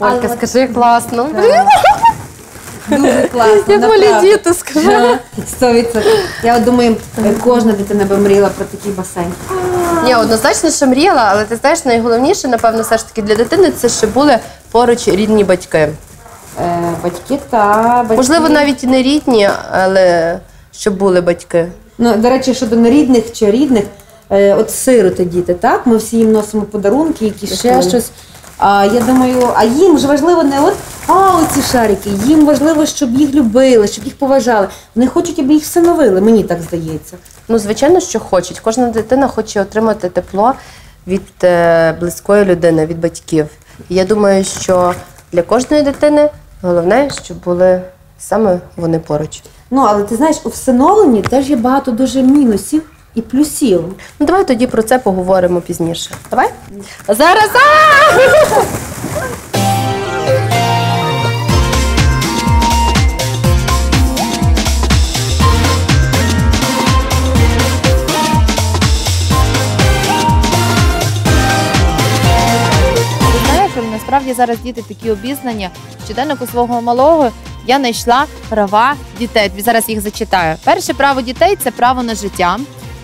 Олька, Але- скажи класно. Блін, Дуже класно. як малі діти, скажи. Сто відсотків. Я от думаю, кожна дитина би мріяла про такий басейн. Ні, однозначно, що мріяла, але ти знаєш, найголовніше, напевно, все ж таки для дитини це щоб були поруч рідні батьки. Е, Батьки та батьки. Можливо, навіть і не рідні, але щоб були батьки. Ну, до речі, щодо нерідних чи рідних, е, от сироти діти, так? Ми всі їм носимо подарунки, якісь ще щось. А я думаю, а їм ж важливо не от а оці шарики, їм важливо, щоб їх любили, щоб їх поважали. Вони хочуть, аби їх всиновили, мені так здається. Ну, звичайно, що хочуть. Кожна дитина хоче отримати тепло від е, близької людини, від батьків. І я думаю, що для кожної дитини головне, щоб були саме вони поруч. Ну, але ти знаєш, у всиновленні теж є багато дуже мінусів і плюсів. Ну, давай тоді про це поговоримо пізніше. Давай? Зараз! насправді зараз діти такі обізнані. Щоденнику свого малого я знайшла права дітей. Зараз їх зачитаю. Перше право дітей це право на життя.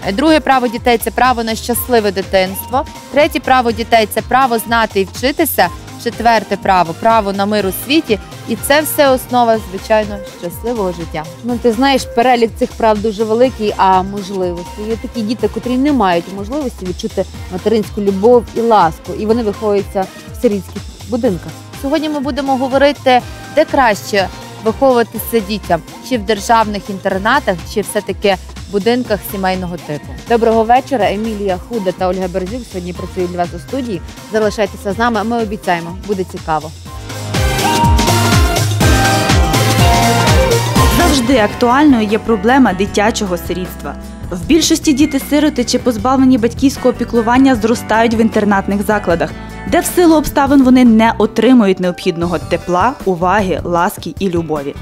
Е, Друге право дітей це право на щасливе дитинство. Третє право дітей це право знати і вчитися. Четверте право право на мир у світі. І це все основа, звичайно, щасливого життя. Ну, ти знаєш, перелік цих прав дуже великий, а можливості. Є такі діти, котрі не мають можливості відчути материнську любов і ласку, і вони виховуються в сирітських будинках. Сьогодні ми будемо говорити, де краще виховуватися дітям, чи в державних інтернатах, чи все-таки в будинках сімейного типу. Доброго вечора. Емілія Худа та Ольга Березюк сьогодні працюють для вас у студії. Залишайтеся з нами. Ми обіцяємо, буде цікаво. Завжди актуальною є проблема дитячого сирітства. В більшості діти-сироти чи позбавлені батьківського піклування зростають в інтернатних закладах, де в силу обставин вони не отримують необхідного тепла, уваги, ласки і любові.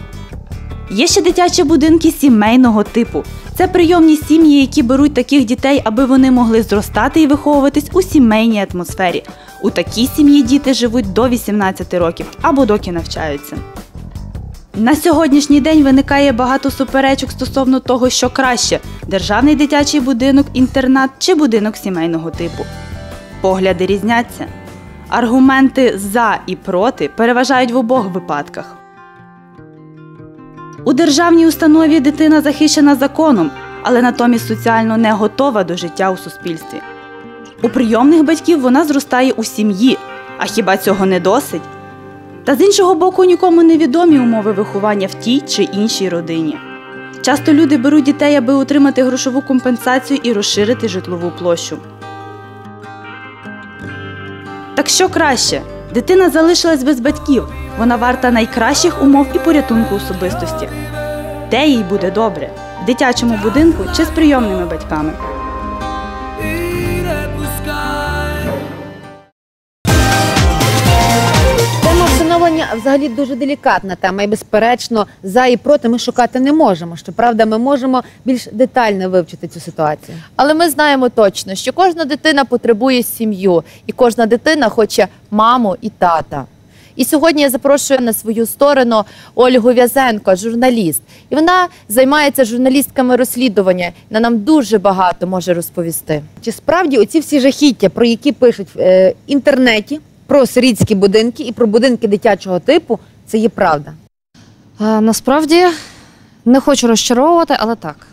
Є ще дитячі будинки сімейного типу. Це прийомні сім'ї, які беруть таких дітей, аби вони могли зростати і виховуватись у сімейній атмосфері. У такій сім'ї діти живуть до 18 років або доки навчаються. На сьогоднішній день виникає багато суперечок стосовно того, що краще державний дитячий будинок, інтернат чи будинок сімейного типу. Погляди різняться. Аргументи за і проти переважають в обох випадках. У державній установі дитина захищена законом, але натомість соціально не готова до життя у суспільстві. У прийомних батьків вона зростає у сім'ї. А хіба цього не досить? Та з іншого боку, нікому не відомі умови виховання в тій чи іншій родині. Часто люди беруть дітей, аби отримати грошову компенсацію і розширити житлову площу. Так що краще? Дитина залишилась без батьків. Вона варта найкращих умов і порятунку особистості. Де їй буде добре? В дитячому будинку чи з прийомними батьками? Взагалі дуже делікатна тема, і безперечно, за і проти ми шукати не можемо. Щоправда, ми можемо більш детально вивчити цю ситуацію. Але ми знаємо точно, що кожна дитина потребує сім'ю, і кожна дитина хоче маму і тата. І сьогодні я запрошую на свою сторону Ольгу В'язенко, журналіст. І вона займається журналістками розслідування. Вона нам дуже багато може розповісти. Чи справді оці всі жахіття, про які пишуть в е, інтернеті, про сирітські будинки і про будинки дитячого типу, це є правда? А, насправді не хочу розчаровувати, але так.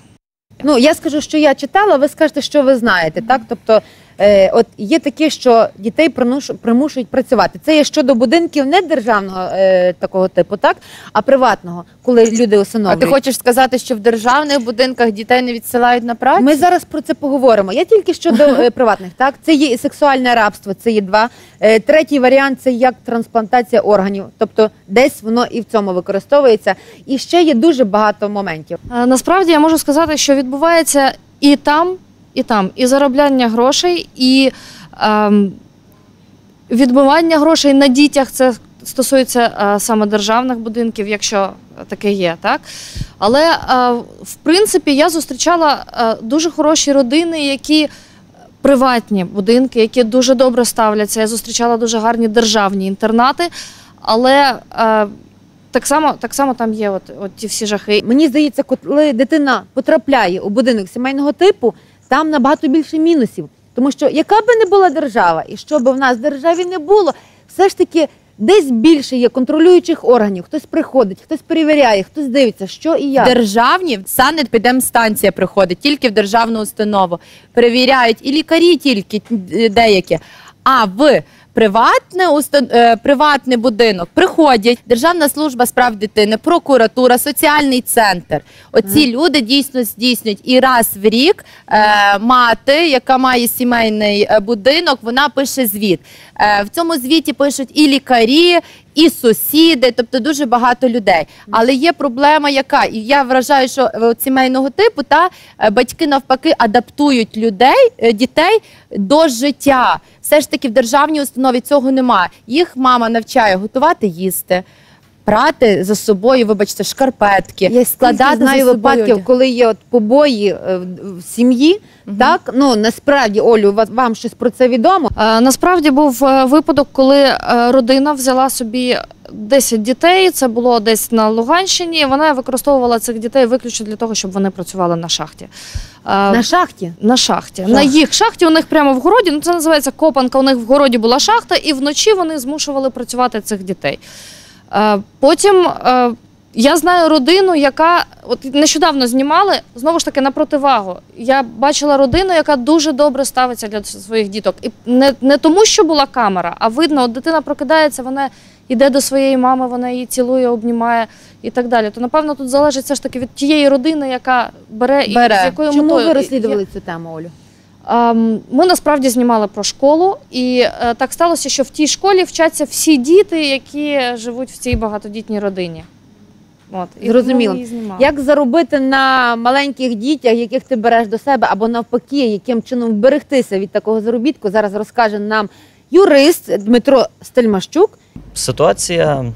Ну я скажу, що я читала, ви скажете, що ви знаєте, так? Тобто, е, от є таке, що дітей примуш- примушують працювати. Це є щодо будинків не державного е, такого типу, так, а приватного, коли люди А усиновлюють. ти хочеш сказати, що в державних будинках дітей не відсилають на працю? Ми зараз про це поговоримо. Я тільки щодо е, приватних, так це є і сексуальне рабство, це є два. Е, третій варіант це як трансплантація органів, тобто десь воно і в цьому використовується. І ще є дуже багато моментів. А, насправді я можу сказати, що відбувається і там, і там, і заробляння грошей, і ем, відбивання грошей на дітях. Це стосується е, саме державних будинків, якщо таке є, так. Але е, в принципі я зустрічала е, дуже хороші родини, які. Приватні будинки, які дуже добре ставляться. Я зустрічала дуже гарні державні інтернати. але е, так само, так само там є от, от ті всі жахи. Мені здається, коли дитина потрапляє у будинок сімейного типу, там набагато більше мінусів. Тому що яка би не була держава, і що би в нас в державі не було, все ж таки десь більше є контролюючих органів. Хтось приходить, хтось перевіряє, хтось дивиться, що і як. Державні санепідемстанція приходить тільки в державну установу. Перевіряють і лікарі тільки е, деякі. А в приватне е, приватний будинок приходять Державна служба справ дитини, прокуратура, соціальний центр. Оці люди дійсно здійснюють і раз в рік е, мати, яка має сімейний е, будинок, вона пише звіт. Е, в цьому звіті пишуть і лікарі, і сусіди, тобто дуже багато людей. Але є проблема, яка і я вражаю, що е, сімейного типу та е, батьки навпаки адаптують людей, дітей до життя. Все ж таки в державній установі цього немає. Їх мама навчає готувати їсти. Прати за собою, вибачте, шкарпетки, Я складати знаю за собою випадків, одяг. коли є от побої е, в, в сім'ї. Так, ну насправді, Олю, ва- вам щось про це відомо? Е, Насправді був е, випадок, коли е, родина взяла собі 10 дітей. Це було десь на Луганщині. Вона використовувала цих дітей виключно для того, щоб вони працювали на шахті. Е, На шахті. На шахті. Шах. На їх шахті у них прямо в городі. Ну це називається копанка. У них в городі була шахта, і вночі вони змушували працювати цих дітей. Е, Потім е, я знаю родину, яка от нещодавно знімали знову ж таки на противагу. Я бачила родину, яка дуже добре ставиться для своїх діток. І не, не тому, що була камера, а видно, от дитина прокидається, вона йде до своєї мами, вона її цілує, обнімає і так далі. То напевно тут залежить все ж таки від тієї родини, яка бере, Бере. і з якою Чому метою. ви розслідували цю тему, Олю? Ем, Ми насправді знімали про школу, і е, так сталося, що в тій школі вчаться всі діти, які живуть в цій багатодітній родині. От, і Зрозуміло. Як заробити на маленьких дітях, яких ти береш до себе, або навпаки, яким чином вберегтися від такого заробітку? Зараз розкаже нам юрист Дмитро Стельмащук. ситуація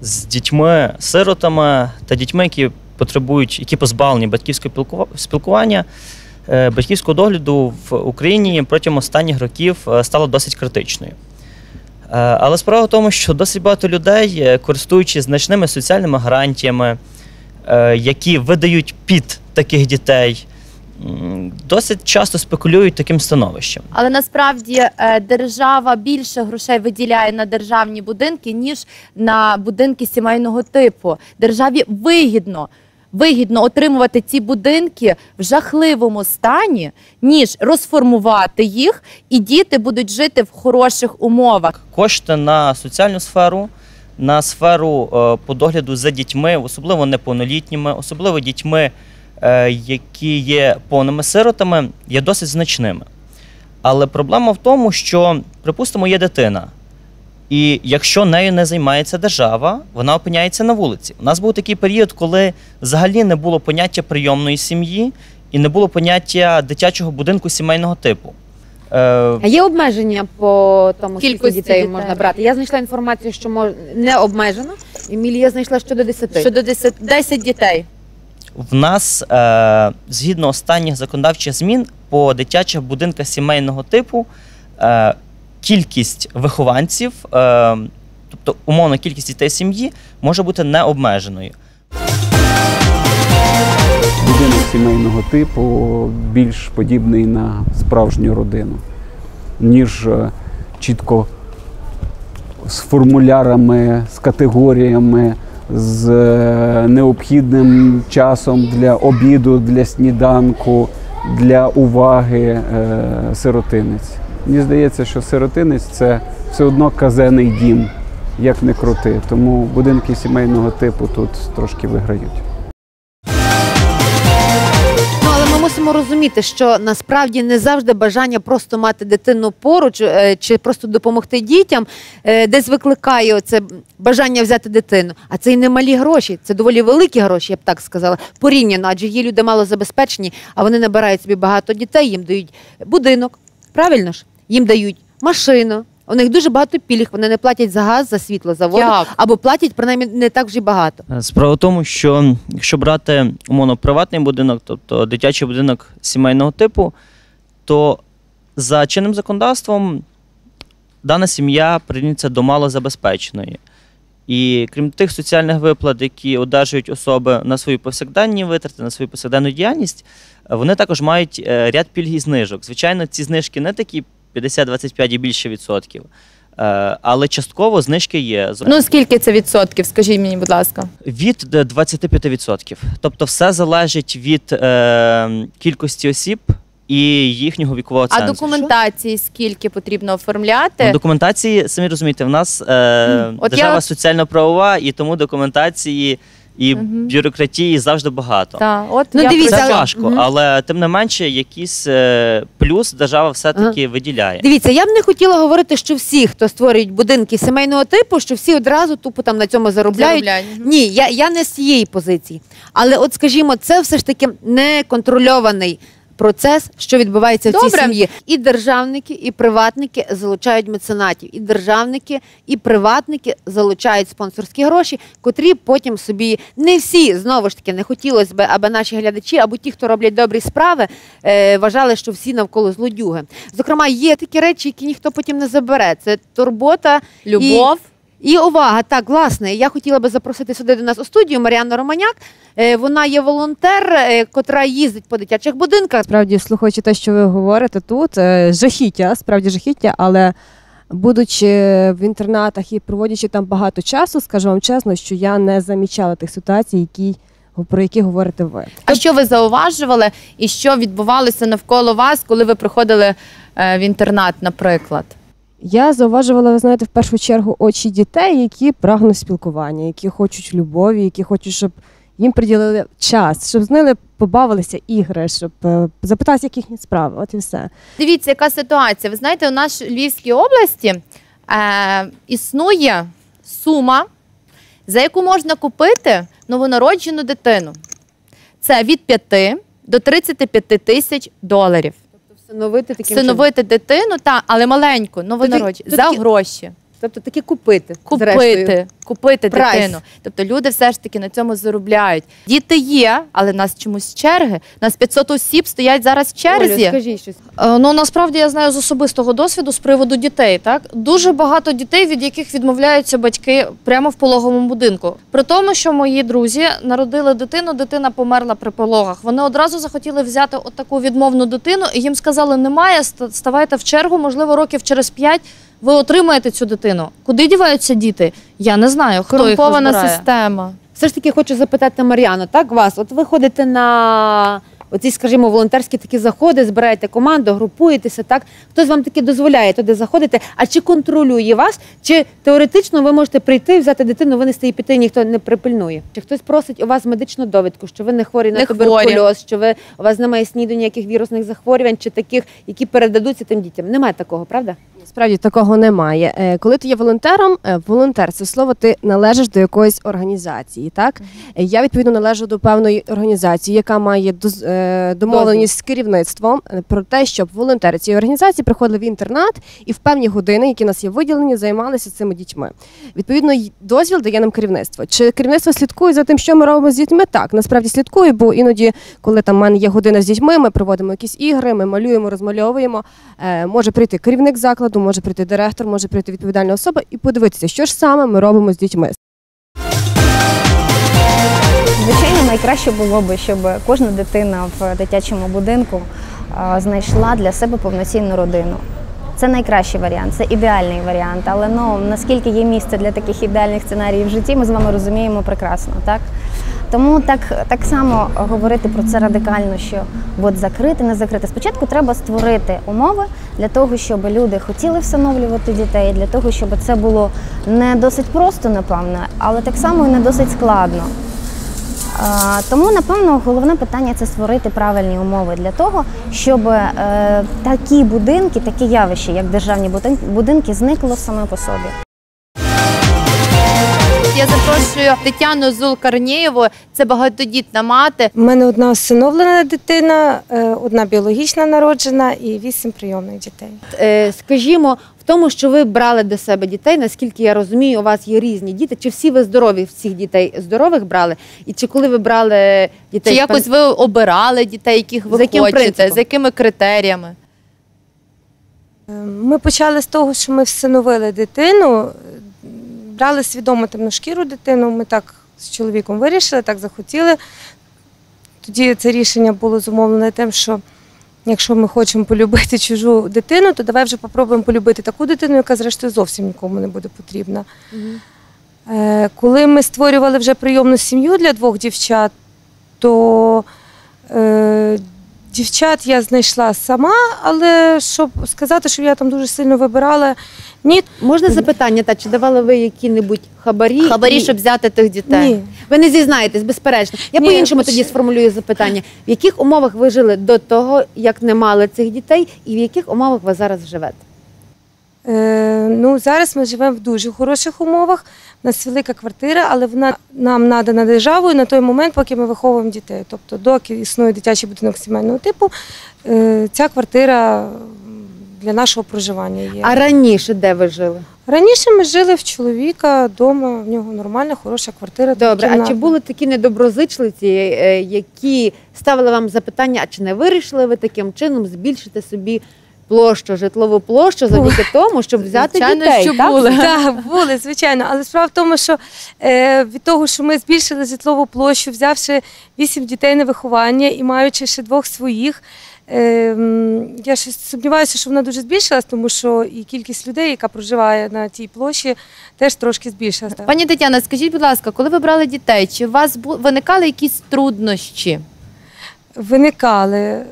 з дітьми, сиротами та дітьми, які потребують, які позбавлені батьківського спілкування, батьківського догляду в Україні протягом останніх років е, стала досить критичною. Е, Але справа в тому, що досить багато людей, е, користуючись значними соціальними гарантіями, е, які видають під таких дітей, досить часто спекулюють таким становищем. Але насправді е, держава більше грошей виділяє на державні будинки, ніж на будинки сімейного типу. Державі вигідно. Вигідно отримувати ці будинки в жахливому стані, ніж розформувати їх, і діти будуть жити в хороших умовах. кошти на соціальну сферу, на сферу е, по догляду за дітьми, особливо неповнолітніми, особливо дітьми, е, які є повними сиротами, є досить значними. Але проблема в тому, що, припустимо, є дитина. І якщо нею не займається держава, вона опиняється на вулиці. У нас був такий період, коли взагалі не було поняття прийомної сім'ї і не було поняття дитячого будинку сімейного типу. Е, А є обмеження по тому, скільки дітей, дітей. можна брати? Я знайшла інформацію, що мож... не обмежено. Емілія знайшла щодо 10. Щодо 10, 10 дітей. В нас е, згідно останніх законодавчих змін по дитячих будинках сімейного типу е, кількість вихованців, е, тобто умовна кількість дітей сім'ї, може бути необмеженою. Будинок сімейного типу більш подібний на справжню родину, ніж е, чітко з формулярами, з категоріями, з е, необхідним часом для обіду, для сніданку, для уваги сиротинець. Мені здається, що сиротинець це все одно казений дім, як не крути. Тому будинки сімейного типу тут трошки виграють. Ну, але ми мусимо розуміти, що насправді не завжди бажання просто мати дитину поруч е, чи просто допомогти дітям, е, десь викликає це бажання взяти дитину. А це і не малі гроші, це доволі великі гроші, я б так сказала. Порівняно, адже є люди малозабезпечені, а вони набирають собі багато дітей, їм дають будинок, правильно ж? Їм дають машину. У них дуже багато пільг, вони не платять за газ, за світло, за воду, Як? або платять принаймні не так вже й багато. Е, Справа в тому, що якщо брати умовно приватний будинок, тобто дитячий будинок сімейного типу, то за чинним законодавством дана сім'я прирівнюється до малозабезпеченої. І крім тих соціальних виплат, які одержують особи на свої повсякденні витрати, на свою повсякденну діяльність, вони також мають е, ряд пільг і знижок. Звичайно, ці знижки не такі 50-25 і більше відсотків, е, але частково знижки є. Ну скільки це відсотків? Скажіть мені, будь ласка. від е, 25%. Тобто все залежить від е, кількості осіб і їхнього вікового А цензу. документації скільки потрібно оформляти? Ну, документації, самі розумієте, в нас е, От держава я- соціально-правова, і тому документації і бюрократії завжди багато. Та, от Ну, я дивіться, Це важко, Мгм. але тим не менше, якийсь е, плюс держава все-таки виділяє. Дивіться, я б не хотіла говорити, що всі, хто створюють будинки сімейного типу, що всі одразу тупо там на цьому заробляють. Заробляють. Ні, я, я не з цієї позиції. Але, от скажімо, це все ж таки неконтрольований процес, що відбувається в цій сім'ї. І державники, і приватники залучають меценатів, і державники, і приватники залучають спонсорські гроші, котрі потім собі не всі знову ж таки не хотілося б, аби наші глядачі або ті, хто роблять добрі справи, е, вважали, що всі навколо злодюги. Зокрема, є такі речі, які ніхто потім не забере. Це турбота, Любов. і увага, так, власне, я хотіла би запросити сюди до нас у студію Маріанну Романяк. Е, Вона є волонтер, е, котра їздить по дитячих будинках. Справді, слухаючи те, що ви говорите тут, е, жахіття, справді жахіття, але будучи в інтернатах і проводячи там багато часу, скажу вам чесно, що я не замічала тих ситуацій, які, про які говорите ви. А що ви зауважували, і що відбувалося навколо вас, коли ви приходили е, в інтернат, наприклад? Я зауважувала, ви знаєте, в першу чергу очі дітей, які прагнуть спілкування, які хочуть любові, які хочуть, щоб їм приділили час, щоб з ними побавилися ігри, щоб е, запитати, як їхні справи. От і все. Дивіться, яка ситуація. Ви знаєте, у нашій Львівській області е, існує сума, за яку можна купити новонароджену дитину. Це від 5 до 35 тисяч доларів. Всиновити таким чином. Всиновити дитину, та, але маленьку, новонароджену, то за гроші. Тобто таки купити. Купити, зрештою. купити дитину. Тобто люди все ж таки на цьому заробляють. Діти є, але в нас чомусь черги. У нас 500 осіб стоять зараз в черзі. Олю, скажіть щось. Е, Ну насправді я знаю з особистого досвіду з приводу дітей. Так дуже багато дітей, від яких відмовляються батьки прямо в пологовому будинку. При тому, що мої друзі народили дитину, дитина померла при пологах. Вони одразу захотіли взяти отаку відмовну дитину, і їм сказали, немає, ставайте в чергу, можливо, років через п'ять. Ви отримаєте цю дитину. Куди діваються діти? Я не знаю. Хто їх розбирає. система. Все ж таки хочу запитати Мар'яну, так вас? От ви ходите на оці, скажімо, волонтерські такі заходи, збираєте команду, групуєтеся, так? Хтось вам таки дозволяє туди заходити, а чи контролює вас, чи теоретично ви можете прийти, взяти дитину, винести її піти, ніхто не припильнує? Чи хтось просить у вас медичну довідку, що ви не хворі на Не туберкульоз, що ви у вас немає сніду ніяких вірусних захворювань, чи таких, які передадуться тим дітям? Немає такого, правда? Справді такого немає. Е, Коли ти є волонтером, е, волонтер це слово, ти належиш до якоїсь організації. Так Е, я відповідно належу до певної організації, яка має е, домовленість з керівництвом про те, щоб волонтери цієї організації приходили в інтернат і в певні години, які у нас є виділені, займалися цими дітьми. Відповідно, дозвіл дає нам керівництво. Чи керівництво слідкує за тим, що ми робимо з дітьми? Так, насправді слідкує, бо іноді, коли там в мене є година з дітьми, ми проводимо якісь ігри, ми малюємо, розмальовуємо. Може прийти керівник закладу, може прийти директор, може прийти відповідальна особа і подивитися, що ж саме ми робимо з дітьми. Звичайно, найкраще було б, щоб кожна дитина в дитячому будинку знайшла для себе повноцінну родину. Це найкращий варіант, це ідеальний варіант. Але ну наскільки є місце для таких ідеальних сценаріїв в житті, ми з вами розуміємо прекрасно, так? Тому так, так само говорити про це радикально, що от закрити, не закрити. Спочатку треба створити умови для того, щоб люди хотіли всиновлювати дітей, для того, щоб це було не досить просто, напевно, але так само і не досить складно. Тому, напевно, головне питання це створити правильні умови для того, щоб е, такі будинки, такі явища, як державні будинки, зникло саме по собі. Я запрошую Тетяну Зулкарнієву, це багатодітна мати. У мене одна усиновлена дитина, е, одна біологічна народжена і вісім прийомних дітей. Е, скажімо, в тому, що ви брали до себе дітей, наскільки я розумію, у вас є різні діти. Чи всі ви здорові всіх дітей здорових брали? І чи коли ви брали дітей? Чи якось ви обирали дітей, яких ви За яким хочете, принципом? з якими критеріями? Е, Ми почали з того, що ми всиновили дитину. Брали свідомо темношкіру дитину. Ми так з чоловіком вирішили, так захотіли. Тоді це рішення було зумовлене тим, що якщо ми хочемо полюбити чужу дитину, то давай вже попробуємо полюбити таку дитину, яка зрештою зовсім нікому не буде потрібна. Е, Коли ми створювали вже прийомну сім'ю для двох дівчат, то е, дівчат я знайшла сама, але щоб сказати, що я там дуже сильно вибирала, ні, Можна запитання, та чи давали ви які-небудь хабарі? Хабарі, І- щоб взяти тих дітей. ні. Ви не зізнаєтесь, безперечно. Я Ні, по-іншому тоді сформулюю запитання. В яких умовах ви жили до того, як не мали цих дітей, і в яких умовах ви зараз живете? Е, ну, зараз ми живемо в дуже хороших умовах. У нас велика квартира, але вона нам надана державою на той момент, поки ми виховуємо дітей. Тобто, доки існує дитячий будинок сімейного типу, е, ця квартира для нашого проживання є. А раніше де ви жили? Раніше ми жили в чоловіка вдома, в нього нормальна, хороша квартира. Добре, а чи були такі недоброзичливці, е, які ставили вам запитання, а чи не вирішили ви таким чином збільшити собі площу, житлову площу завдяки тому, щоб взяти Звичайно, дітей? що так? були. Так, були, звичайно. Але справа в тому, що е, від того, що ми збільшили житлову площу, взявши вісім дітей на виховання і маючи ще двох своїх. Е, я щось сумніваюся, що вона дуже збільшилась, тому що і кількість людей, яка проживає на тій площі, теж трошки збільшилася. Пані Тетяна, скажіть, будь ласка, коли ви брали дітей, чи у вас виникали якісь труднощі? Виникали.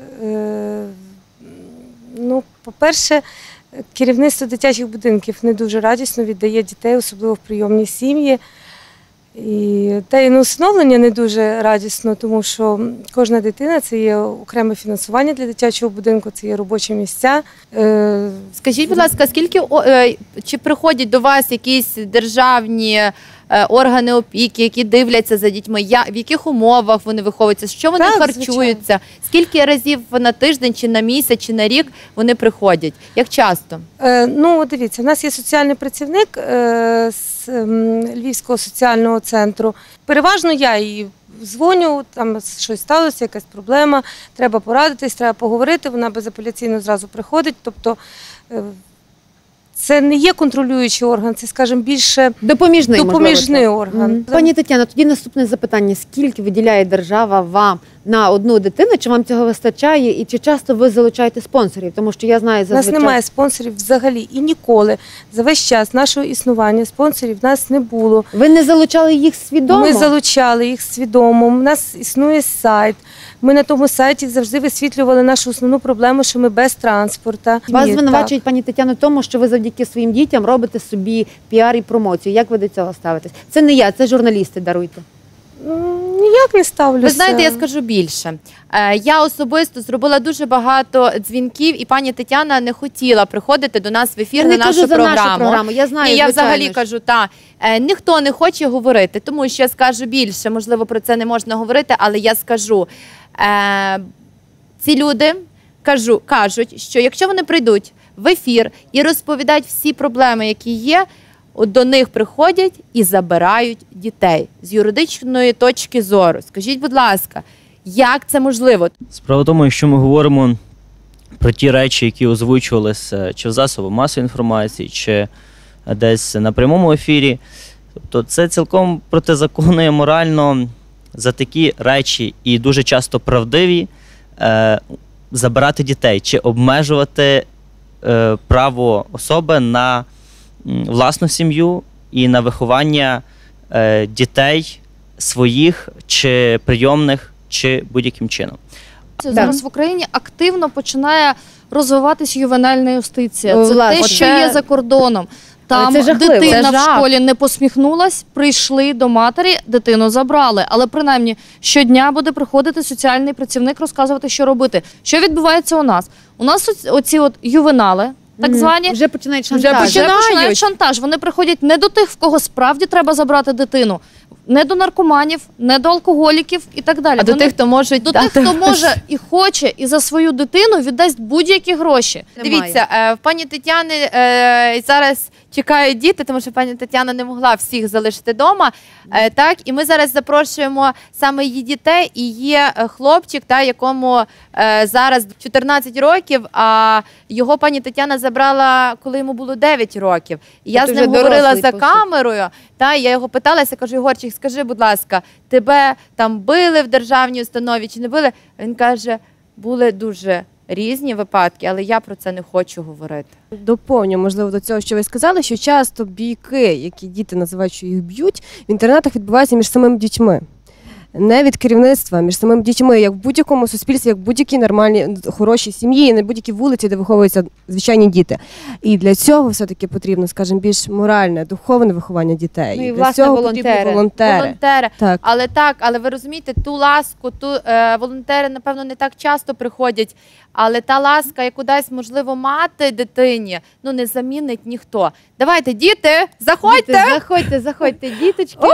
Ну, по-перше, керівництво дитячих будинків не дуже радісно віддає дітей, особливо в прийомні сім'ї. І та й на усиновлення не дуже радісно, тому що кожна дитина це є окреме фінансування для дитячого будинку, це є робочі місця. Е, Скажіть, будь ласка, скільки е, чи приходять до вас якісь державні органи опіки, які дивляться за дітьми? Я в яких умовах вони виховуються? Що вони Так, харчуються? Скільки разів на тиждень, чи на місяць, чи на рік вони приходять? Як часто? Е, Ну, дивіться, в нас є соціальний працівник е, з ем, Львівського соціального центру. Переважно я їй дзвоню, там щось сталося, якась проблема, треба порадитись, треба поговорити. Вона безапеляційно зразу приходить. Тобто е, це не є контролюючий орган, це, скажімо, більше Допоміжний, допоміжний це. орган. Мгм. Пані Тетяно, тоді наступне запитання: скільки виділяє держава вам на одну дитину? Чи вам цього вистачає, і чи часто ви залучаєте спонсорів? Тому що я знаю У нас немає спонсорів взагалі і ніколи. За весь час нашого існування спонсорів в нас не було. Ви не залучали їх свідомо? Ми залучали їх свідомо. У нас існує сайт. Ми на тому сайті завжди висвітлювали нашу основну проблему, що ми без транспорту. Вас звинувачують, пані Тетяно, в тому, що ви завдяки своїм дітям робите собі піар і промоцію. Як ви до цього ставитесь? Це не я, це журналісти даруйте. М, Ніяк не ставлюся. Ви знаєте, я скажу більше. Е, Я особисто зробила дуже багато дзвінків, і пані Тетяна не хотіла приходити до нас в ефір Я на не нашу кажу за програму. нашу програму. Я знаю, Ні, я звичайно взагалі ж. кажу, та е, ніхто не хоче говорити, тому що я скажу більше. Можливо, про це не можна говорити, але я скажу. Е, ці люди кажу, кажуть, що якщо вони прийдуть в ефір і розповідають всі проблеми, які є, от до них приходять і забирають дітей з юридичної точки зору. Скажіть, будь ласка, як це можливо? Справа в тому, якщо ми говоримо про ті речі, які озвучувалися чи в засобах масової інформації, чи десь на прямому ефірі, тобто це цілком протизаконно і морально за такі речі і дуже часто правдиві е, забирати дітей чи обмежувати е, право особи на власну сім'ю і на виховання е, дітей своїх чи прийомних, чи будь-яким чином. Це Зараз в Україні активно починає розвиватися ювенальна юстиція. Це Власне, те, що це- є за кордоном. Там це жахливо. дитина Це в школі не посміхнулась, прийшли до матері, дитину забрали. Але принаймні щодня буде приходити соціальний працівник розказувати, що робити. Що відбувається у нас? У нас оці- оці от ювенали, так звані, Вже починають вже шантаж. починають шантаж. Вони приходять не до тих, в кого справді треба забрати дитину. Не до наркоманів, не до алкоголіків і так далі. А до Вони- тих, хто можуть до дати тих, хто може і хоче, і за свою дитину віддасть будь-які гроші. Дивіться, е, в пані Тетяни е, зараз чекають діти, тому що пані Тетяна не могла всіх залишити вдома. Е, так, і ми зараз запрошуємо саме її дітей. І є хлопчик, та якому зараз 14 років. А його пані Тетяна забрала, коли йому було 9 років. І я Тобто з ним говорила дорослий, за камерою. Та я його питалася, кажу, Ігорчик, скажи, будь ласка, тебе там били в державній установі чи не били? Він каже, були дуже різні випадки, але я про це не хочу говорити. Доповню, можливо, до цього, що ви сказали, що часто бійки, які діти називають, що їх б'ють, в інтернатах відбуваються між самими дітьми. Не від керівництва, між самими дітьми, як в будь-якому суспільстві, як в будь-якій нормальній хорошій сім'ї, на будь-якій вулиці, де виховуються звичайні діти. І для цього все-таки потрібно, скажімо, більш моральне, духовне виховання дітей. Ну і, для власне, цього волонтери. потрібні волонтери. Волонтери. Так. Але так, але ви розумієте, ту ласку, ту е, волонтери, напевно, не так часто приходять. Але та ласка, яку дасть можливо мати дитині, ну не замінить ніхто. Давайте, діти, заходьте! Діти, заходьте, заходьте, діточки.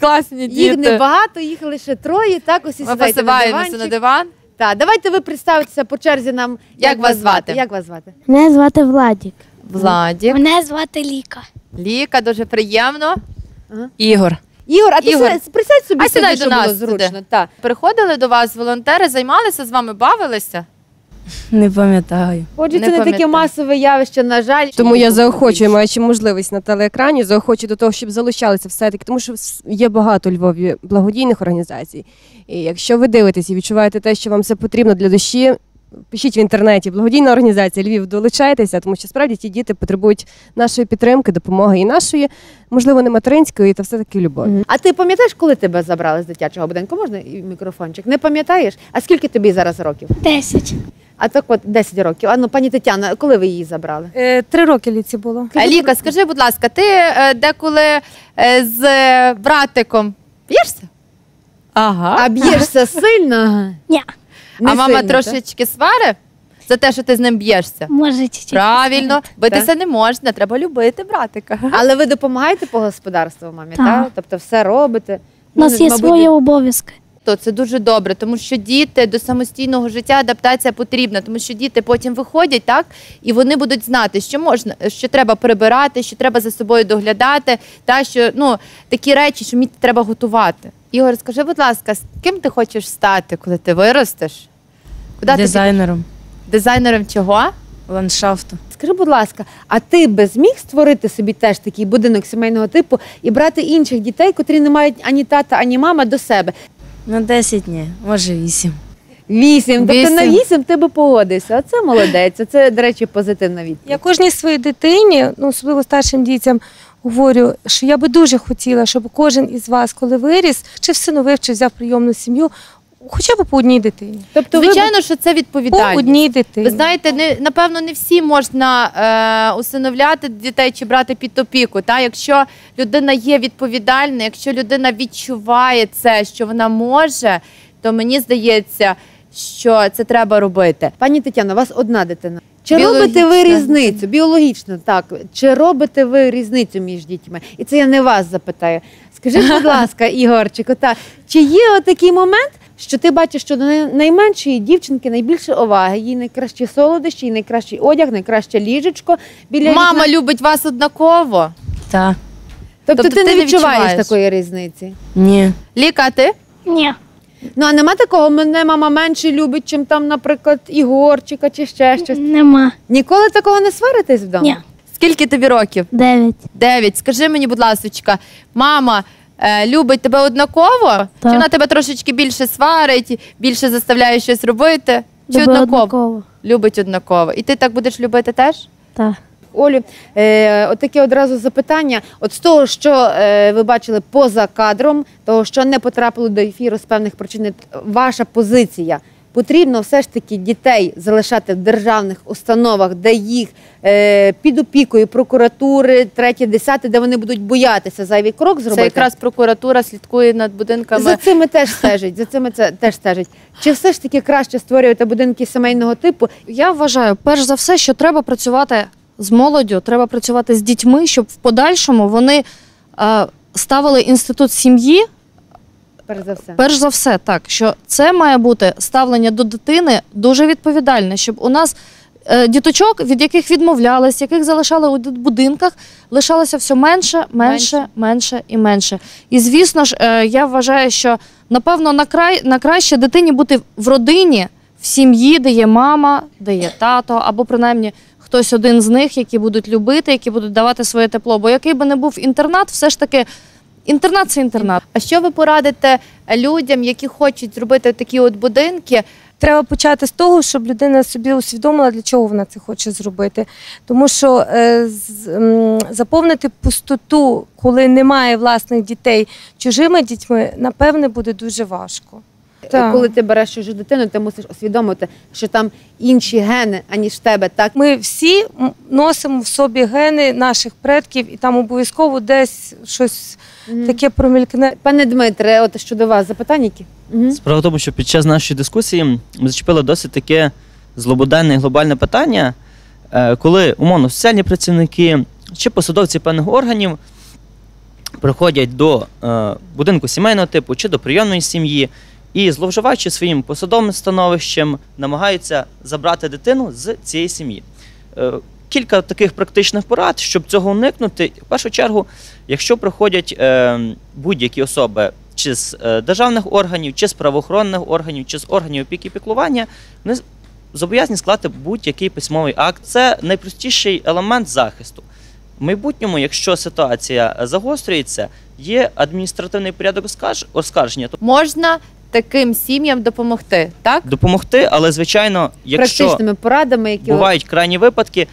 Класні діти. Їх небагато, їх лише троє. Так, ось і Ми сідайте на посиваємося диванчик. на диван. Так, давайте ви представитеся по черзі нам. Як вас звати? Як вас звати? Мене звати Владік. Владік, Мене звати Ліка. Ліка, дуже приємно. Ігор. Ігор, а ти Ігор. сі- присядь собі, А сідай сюди, до щоб нас було зручно. Так. Приходили до вас волонтери, займалися з вами, бавилися? Не пам'ятаю. Отже, Не це не таке пам'ятаю. масове явище, на жаль. Тому я заохочую, маючи можливість на телеекрані, заохочую до того, щоб залучалися все-таки, тому що с- є багато у Львові благодійних організацій. І якщо ви дивитесь і відчуваєте те, що вам це потрібно для душі, пишіть в інтернеті благодійна організація Львів, долучайтеся, тому що справді ті діти потребують нашої підтримки, допомоги і нашої, можливо, не материнської, та все-таки любові. А ти пам'ятаєш, коли тебе забрали з дитячого будинку? Можна і мікрофончик? Не пам'ятаєш? А скільки тобі зараз років? Десять. А так от 10 років. А ну, пані Тетяна, коли ви її забрали? Е, Три роки ліці було. Ліка, скажи, будь ласка, ти е, деколи е, з е, братиком б'єшся? Ага. А б'єшся сильно? Ні. Не а мама сильно, так? трошечки свари за те, що ти з ним б'єшся? Може, чуть-чуть. Правильно, битися не можна, треба любити братика. Але ви допомагаєте по господарству мамі, так? Так. Тобто все робите? У нас є мабуть, свої обов'язки. То це дуже добре, тому що діти до самостійного життя адаптація потрібна, тому що діти потім виходять, так і вони будуть знати, що можна, що треба прибирати, що треба за собою доглядати, та що ну такі речі, що вміти треба готувати. Ігор, скажи, будь ласка, з ким ти хочеш стати, коли ти виростеш? Куди ти Дизайнером дизайнером чого? ландшафту. Скажи, будь ласка, а ти би зміг створити собі теж такий будинок сімейного типу і брати інших дітей, котрі не мають ані тата, ані мама до себе? Ну, 10 ні, може 8. Вісім. Тобто Вісім. на вісім ти би погодився. Оце молодець. Це, до речі, позитивна відповідь. Я кожній своїй дитині, ну особливо старшим дітям, говорю, що я би дуже хотіла, щоб кожен із вас, коли виріс, чи всиновив, чи взяв прийомну сім'ю, хоча б по одній дитині. Тобто, ви Звичайно, що це По відповідальність. одній дитині. Ви знаєте, не напевно не всі можна е, усиновляти дітей чи брати під опіку. Та якщо людина є відповідальна, якщо людина відчуває це, що вона може, то мені здається, що це треба робити. Пані Тетяно, у вас одна дитина. Чи Біологічна. робите ви різницю? Біологічно, так. Чи робите ви різницю між дітьми? І це я не вас запитаю. Скажіть, будь ласка, Ігорчику, та, чи є такий момент, що ти бачиш, що до найменшої дівчинки найбільше уваги, їй найкращі солодощі, їй найкращий одяг, найкраще ліжечко біля Мама вікна? любить вас однаково. Так. Тобто, тобто ти, ти не не відчуваєш, відчуваєш? такої різниці. Ні. Ліка, а ти? Ні. Ну а нема такого, мене мама менше любить, чим там, наприклад, Ігорчика чи ще щось. Нема. Ніколи такого не сваритесь вдома? Ні. Скільки тобі років? Дев'ять. Дев'ять. Скажи мені, будь ласка, мама е, любить тебе однаково? Чи Так. вона тебе трошечки більше сварить, більше заставляє щось робити? Чи Люблю однаково? однаково. Любить однаково. І ти так будеш любити теж? Так. Олю, е, от таке одразу запитання. От з того, що е, ви бачили поза кадром, того, що не потрапило до ефіру з певних причин, ваша позиція. Потрібно все ж таки дітей залишати в державних установах, де їх е, під опікою прокуратури, третє, десяте, де вони будуть боятися зайвий крок зробити. Це якраз прокуратура слідкує над будинками. За цими теж стежить. За цими це теж стежить. Чи все ж таки краще створювати будинки сімейного типу? Я вважаю, перш за все, що треба працювати з молоддю, треба працювати з дітьми, щоб в подальшому вони е, ставили інститут сім'ї Перш за все. Перш за все, так що це має бути ставлення до дитини дуже відповідальне, щоб у нас е, діточок, від яких відмовлялись, яких залишали у будинках, лишалося все менше, менше, менше і менше. І звісно ж, е, я вважаю, що напевно на край на краще дитині бути в родині, в сім'ї, де є мама, де є тато, або принаймні. Хтось один з них, які будуть любити, які будуть давати своє тепло. Бо який би не був інтернат, все ж таки інтернат це інтернат. А що ви порадите людям, які хочуть зробити такі от будинки? Треба почати з того, щоб людина собі усвідомила, для чого вона це хоче зробити. Тому що е, з- м, заповнити пустоту, коли немає власних дітей чужими дітьми, напевне, буде дуже важко. Так. Коли ти береш чужу дитину, ти мусиш усвідомити, що там інші гени, аніж в тебе. Так Ми всі носимо в собі гени наших предків, і там обов'язково десь щось таке промількне. Пане Дмитре, от щодо вас запитання які? Угу. Справа в тому, що під час нашої дискусії ми зачепили досить таке злободенне і глобальне питання, е, коли умовно соціальні працівники чи посадовці певних органів приходять до е, будинку сімейного типу чи до прийомної сім'ї і, зловживаючи своїм посадовим становищем, намагаються забрати дитину з цієї сім'ї. Е, Кілька таких практичних порад, щоб цього уникнути. В першу чергу, якщо приходять е, будь-які особи чи з е, державних органів, чи з правоохоронних органів, чи з органів опіки і піклування, вони зобов'язані склати будь-який письмовий акт. Це найпростіший елемент захисту. В майбутньому, якщо ситуація загострюється, є адміністративний порядок оскарження. Можна таким сім'ям допомогти, так? допомогти, але звичайно, якщо Практичними порадами, які бувають крайні випадки,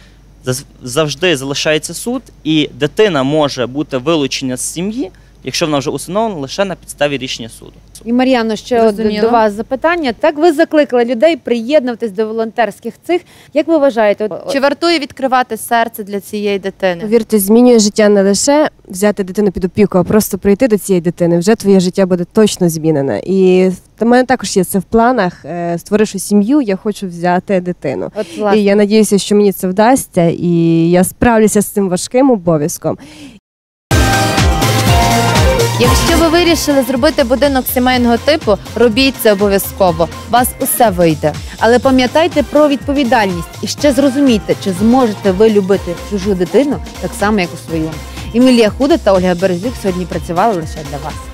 заз- завжди залишається суд, і дитина може бути вилучена з сім'ї, якщо вона вже усиновлена лише на підставі рішення суду. І Мар'яно, ще от Зрозуміло. до вас запитання. Так ви закликали людей приєднуватись до волонтерських цих. Як ви вважаєте, от, Чи вартує відкривати серце для цієї дитини? Повірте, змінює життя не лише взяти дитину під опіку, а просто прийти до цієї дитини. Вже твоє життя буде точно змінене. І в мене також є це в планах. Е, Створивши сім'ю, я хочу взяти дитину. от власне, І я надіюся, що мені це вдасться, і я справлюся з цим важким обов'язком. Якщо ви вирішили зробити будинок сімейного типу, робіть це обов'язково. Вас усе вийде. але пам'ятайте про відповідальність і ще зрозумійте, чи зможете ви любити чужу дитину так само, як у свою. Емілія Худа та Ольга Березюк сьогодні працювали лише для вас.